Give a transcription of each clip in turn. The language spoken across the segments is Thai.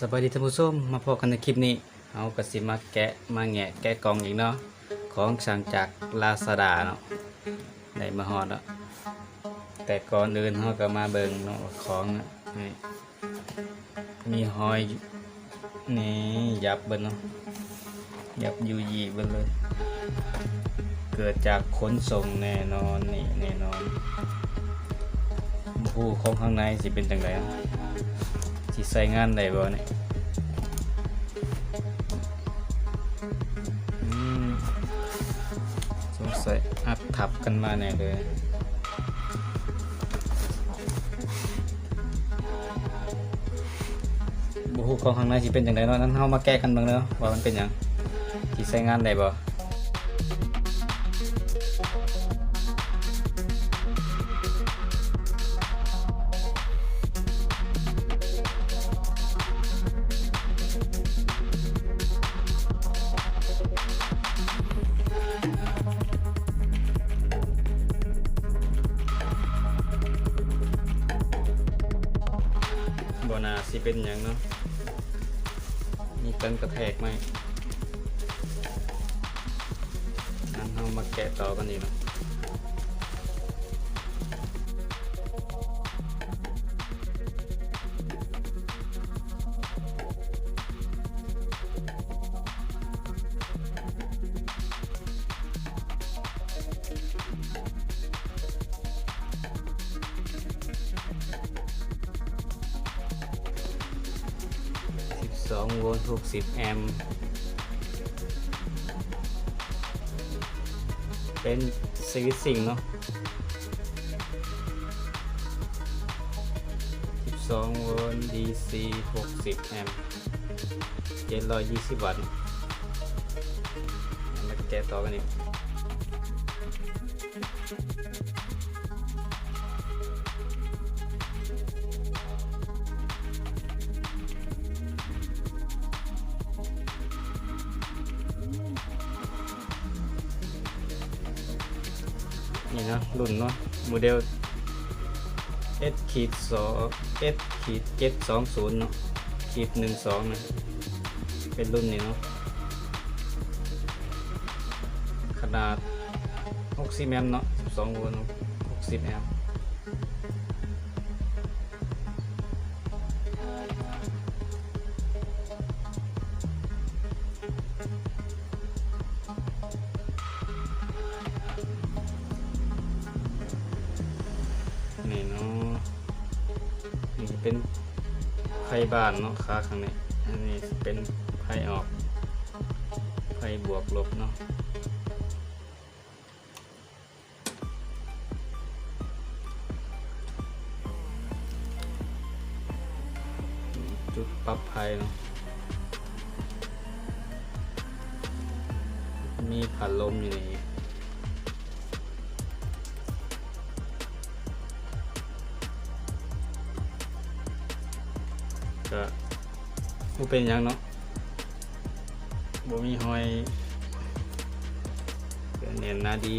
สวัสดีท่านผู้ชมมาพบกันในคลิปนี้เอากระสิมาแกะมาแงะแกะกล่องอีกเนาะของสั่งจากลาซาดาเนาะได้มาฮอดแล้วแต่ก่อนอื่นเราก็มาเบิ่งเนาะของนะนี่มีหอยนี่ยับเบิ่เนาะยับยูยีเบิ่นเลย เกิดจากขนส่งแน่นอนนี่แน่นอนผู้ของข้างในสิเป็นจังไดอะ สิใส่งานได้บ่เนี่ยอืมสงสัยอัดทับกันมาแน่เลยบุฮูของข้างในสิเป็นจังไดเนาะนั้นเฮามาแก้กันบิ่งเนาะว่ามันเป็นหยังสิใส่งานได้บ่ นาสิเป็นอย่างเนาะมีกันกระแทกไหมนั่นเรามาแกะต่อกันดีกเนาะ 12 โวลต์ 60 แอมป์ เป็นสวิตชิ่งเนาะ 12 โวลต์ DC 60 แอมป์ 720 วัตต์มาแกะต่อกันอีก นี่นะรุ่นเนาะโมเดล S ขีดสอง S ขีดเจ็ดสองศูนย์เนาะขีดหนึ่งสองนะเป็นรุ่นนี้เนาะขนาด 60 แอมป์เนาะ12โวลต์60 แอมป์ เป็นไพ่บ้านเนาะขาข้างนี้อันนี้เป็นไพ่ออกไพ่บวกลบเนาะจุดปรับภัยเนาะมีพัดลมอยู่ใน ก็บ่เป็นหยังเนาะบ่มีหอยก็เนียนหนาดี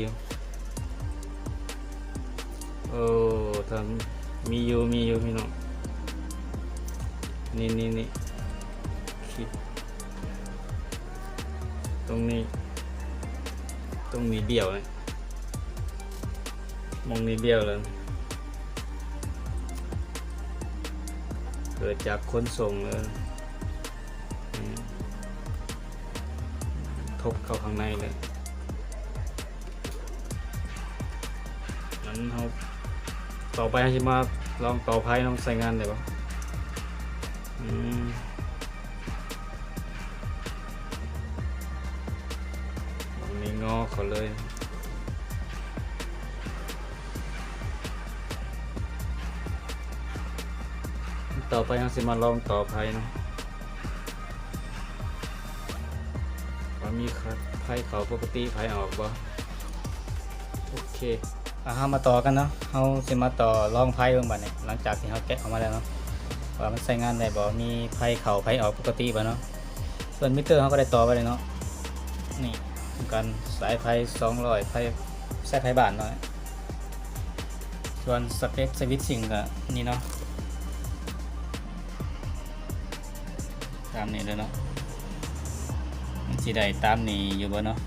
โอ้ทำมีอยู่มีอยู่พี่น้องนี่นี่นี่คลิปตรงนี้ ตรงนี้เบี้ยวเลยมองนี้เบี้ยวเลย เกิดจากคนส่งเลยทบเข้าข้างในเลยนั้นเราต่อไปเราจะมาลองต่อไพ่ลองใส่งานเลยปะอืมมันมีงอเขาเลย ต่อไปเราสิมาลองต่อไพ่เนาะว่ามีไพ่เขาปกติไพ่ออกบ่โอเคอะเรามาต่อกันเนาะเราสิมาต่อลองไพ่เบิ่งบัดนี้หลังจากที่เราแกะออกมาแล้วเนาะว่ามันใช้งานได้บ่มีไฟเข่าไฟออกปกติบ่เนาะส่วนมิเตอร์เขาก็ได้ต่อไปเลยเนาะนี่กันสายไฟ200ไฟสายไฟบ้านเนาะส่วนสเปคสวิตชิ่งก็นี่เนาะามนี้เลยเนาะมันสิได้ตามนี้อยู่บ่เนาะ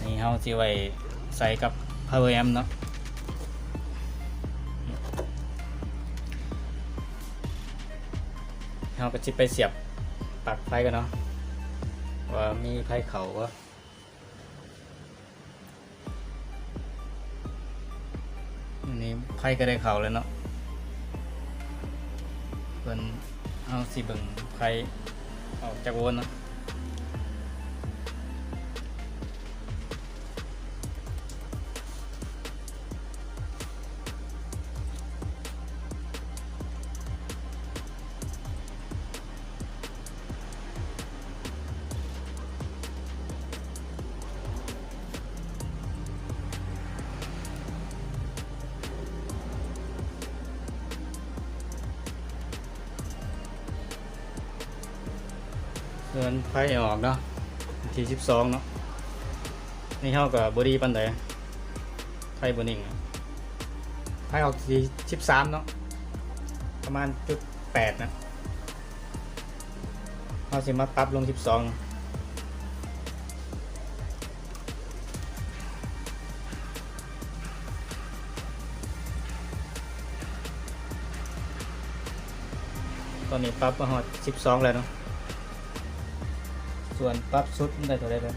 นี่เฮาสิไว้ใส่กับ power amp เนาะเฮาก็สิไปเสียบปลั๊กไฟกันเนาะว่ามีไฟเขาวะอันนี้ไฟก็ได้เขาแล้วเนาะเพิ่น เอาสิเบิ่งไฟออกจากโวนเนาะ เงินไฟออกเนาะทีสิบสองเนาะนี่เท่ากับบอดี้ปันใดไฟบนิ่งอะไฟออกทีสิบสามเนาะประมาณจุดแปดนะเราสิมาปรับลงสิบสองตอนนี้ปรับมาหอดสิบสองแล้วเนาะ ส่วนปรับสุดมันได้เท่าไหรเลย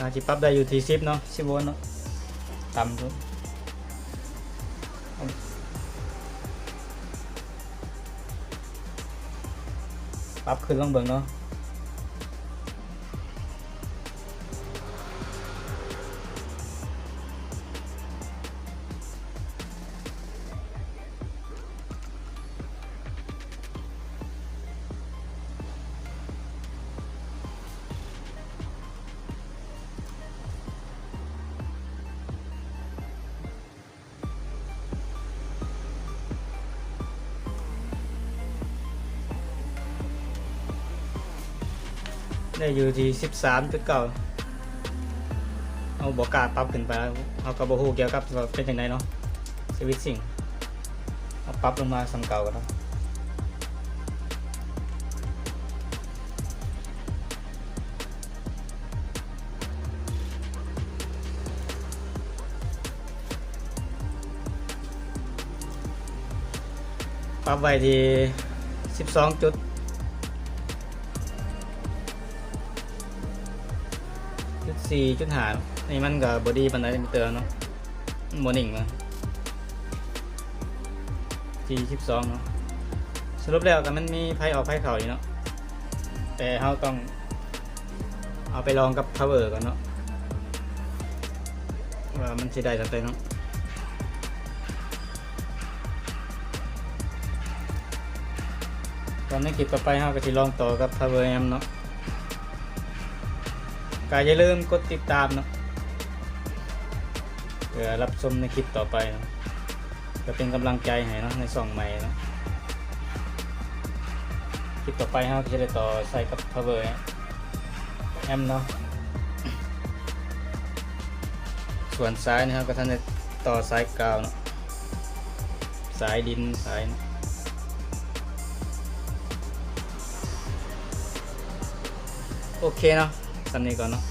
น่าจะปรับได้อยู่ที่สิบเนาะสิบโวลต์เนาะ ตำดูปรับขึ้นลองเบิ่งเนาะ ได้อยู่ที่สิบสามจุดเก้าเอาบอกกาปรับขึ้นไปแล้วเอากระบอกฮูเกี่ยวกับเป็นยังไงเนาะสวิตซิ่งเอาปรับลงมาสำเก่ากันเนาะปรับไว้ที่สิบสองจุด จุดสี่จุดหานี่มันกับบอดี้ปันไดมิเตอร์เนาะโมนิ่งมาสี่สิบสองเนาะสรุปแล้วกันมันมีไพ่ออกไพ่เข่าอยู่เนาะแต่เราต้อง เอาไปลองกับ power ก่อนเนาะว่ามันสิได้สักเท่าเนาะตอนในคลิปต่อไปเราก็สิลองต่อกับ power amp เนาะ ก็อย่าลืมกดติดตามเนาะเพื่อรับชมในคลิปต่อไปเนาะจะเป็นกำลังใจให้เนาะในส่องใหม่เนาะคลิปต่อไปเราก็จะได้ต่อใส่กับ power แอมเนาะส่วนซ้ายนะครับก็ท่านจะต่อสายกาวเนาะสายดินสายโอเคเนาะ สำนี้ก่อนเนาะ